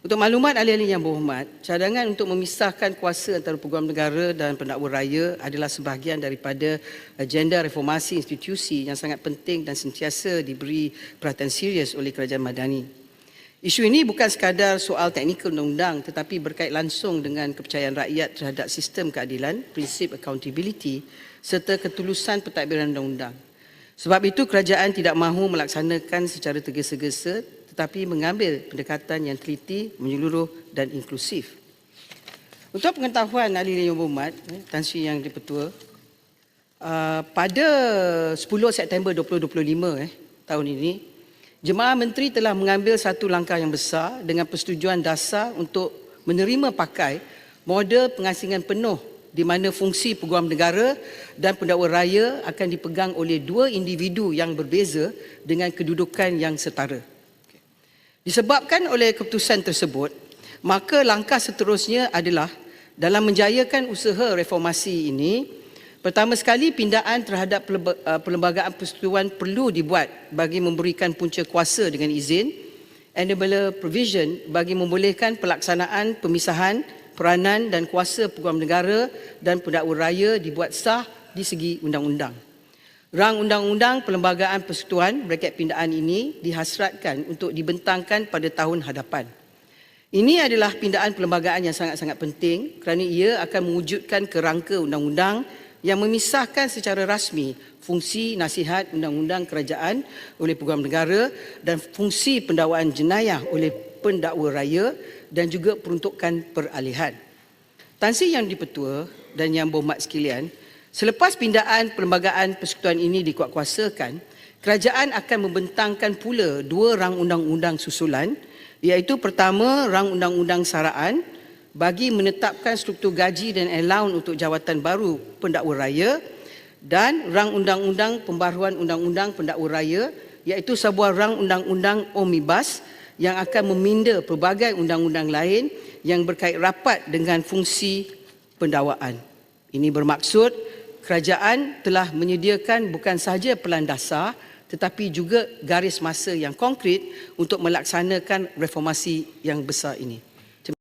Untuk maklumat ahli-ahli yang berhormat, cadangan untuk memisahkan kuasa antara peguam negara dan pendakwa raya adalah sebahagian daripada agenda reformasi institusi yang sangat penting dan sentiasa diberi perhatian serius oleh kerajaan madani. Isu ini bukan sekadar soal teknikal undang-undang tetapi berkait langsung dengan kepercayaan rakyat terhadap sistem keadilan, prinsip accountability serta ketulusan pentadbiran undang-undang. Sebab itu kerajaan tidak mahu melaksanakan secara tergesa-gesa tetapi mengambil pendekatan yang teliti, menyeluruh dan inklusif. Untuk pengetahuan ahli yang berhormat, eh, Tan Sri Yang Dipertua, uh, pada 10 September 2025 eh, tahun ini, Jemaah Menteri telah mengambil satu langkah yang besar dengan persetujuan dasar untuk menerima pakai model pengasingan penuh di mana fungsi peguam negara dan pendakwa raya akan dipegang oleh dua individu yang berbeza dengan kedudukan yang setara. Disebabkan oleh keputusan tersebut, maka langkah seterusnya adalah dalam menjayakan usaha reformasi ini, pertama sekali pindaan terhadap uh, perlembagaan persekutuan perlu dibuat bagi memberikan punca kuasa dengan izin, enabler provision bagi membolehkan pelaksanaan pemisahan peranan dan kuasa peguam negara dan pendakwa raya dibuat sah di segi undang-undang. Rang Undang-Undang Perlembagaan Persekutuan bracket pindaan ini dihasratkan untuk dibentangkan pada tahun hadapan. Ini adalah pindaan perlembagaan yang sangat-sangat penting kerana ia akan mewujudkan kerangka undang-undang yang memisahkan secara rasmi fungsi nasihat undang-undang kerajaan oleh peguam negara dan fungsi pendakwaan jenayah oleh pendakwa raya dan juga peruntukan peralihan. Tan Sri Yang Dipertua dan Yang Berhormat sekalian, Selepas pindaan perlembagaan persekutuan ini dikuatkuasakan, kerajaan akan membentangkan pula dua rang undang-undang susulan iaitu pertama rang undang-undang saraan bagi menetapkan struktur gaji dan allowance untuk jawatan baru pendakwa raya dan rang undang-undang pembaruan undang-undang pendakwa raya iaitu sebuah rang undang-undang omnibus yang akan meminda pelbagai undang-undang lain yang berkait rapat dengan fungsi pendakwaan. Ini bermaksud kerajaan telah menyediakan bukan sahaja pelan dasar tetapi juga garis masa yang konkret untuk melaksanakan reformasi yang besar ini.